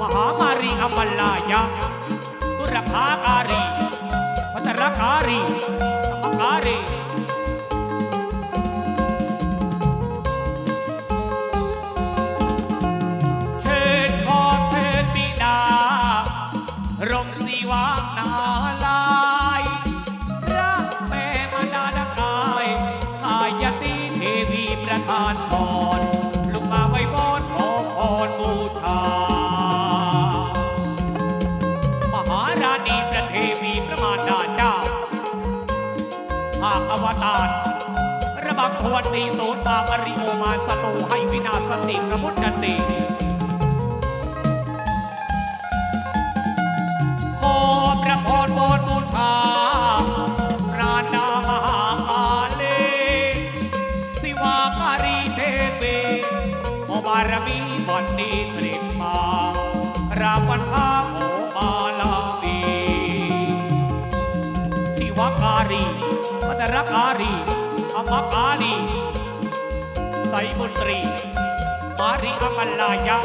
มหามารีอมัลลายะตุรภาการีพัตรการีธรรมการี วันตีโสตาปริโอมาสตูให้วินาสติพระพุทธตีขอพระพรบนบูชาพระนามหาอาเลสิวาการีเทเปโมบารมีบันนิตริตมาราปันภาโมมาลาบีสิวาการีพัตรการี Amapani Saibutri Mari Amalaya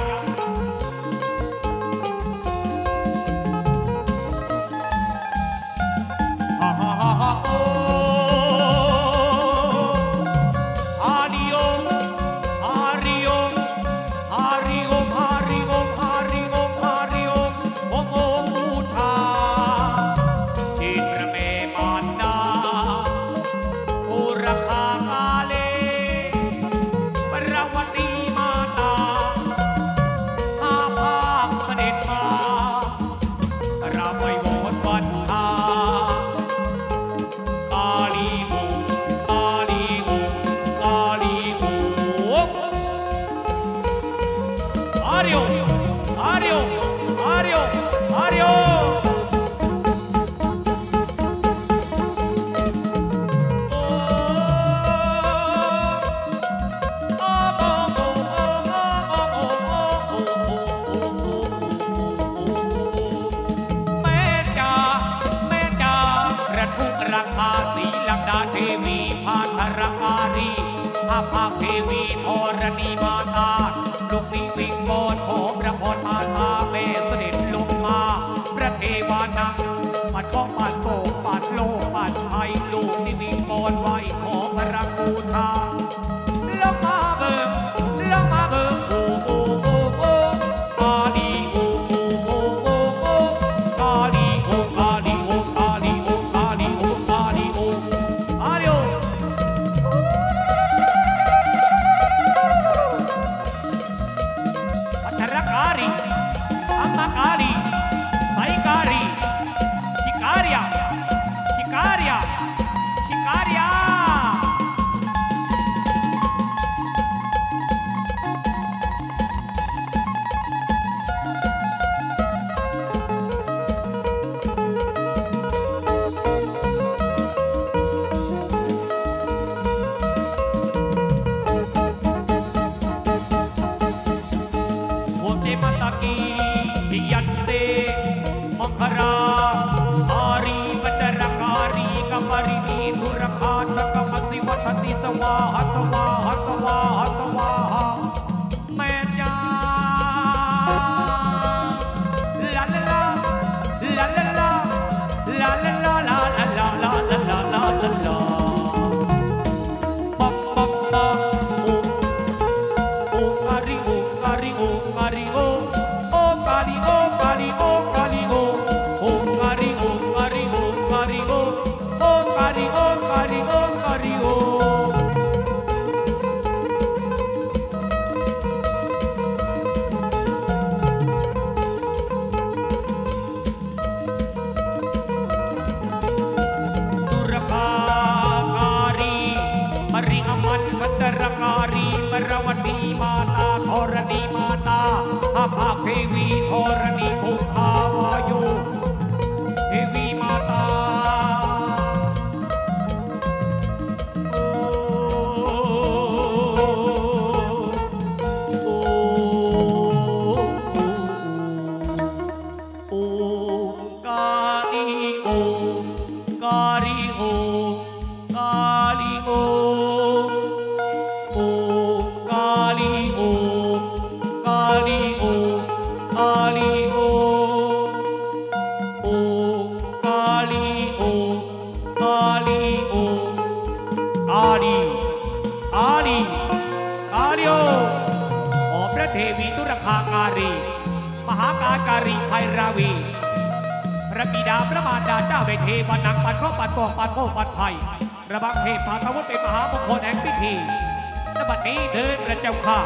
พรณีมาตา ลูกนิ่งวิ่งโบนโหมพระพรมาตาเบสเด็จลงมา พระเทวานังปัดข้อปัดโกปัดโลปัดไทยลูกนี่วิ่งโบนไว้ขอพระกูธา शिकारिया। शिकारिया। माता की जियते मखरा the wall, hit the wall. ลีโออาลีโออาลีอาลีอาลีโอขอพระเทวีตุรคาการี มหาการการีไพราวี พระบิดาพระมารดาเจ้าเวเทวันนังปันข้อปันกองปันโมปันไทยระบังเทพพาตวุฒิเป็มหามงคลแห่งพิธีณบัดนี้เดินพระเจ้าข้า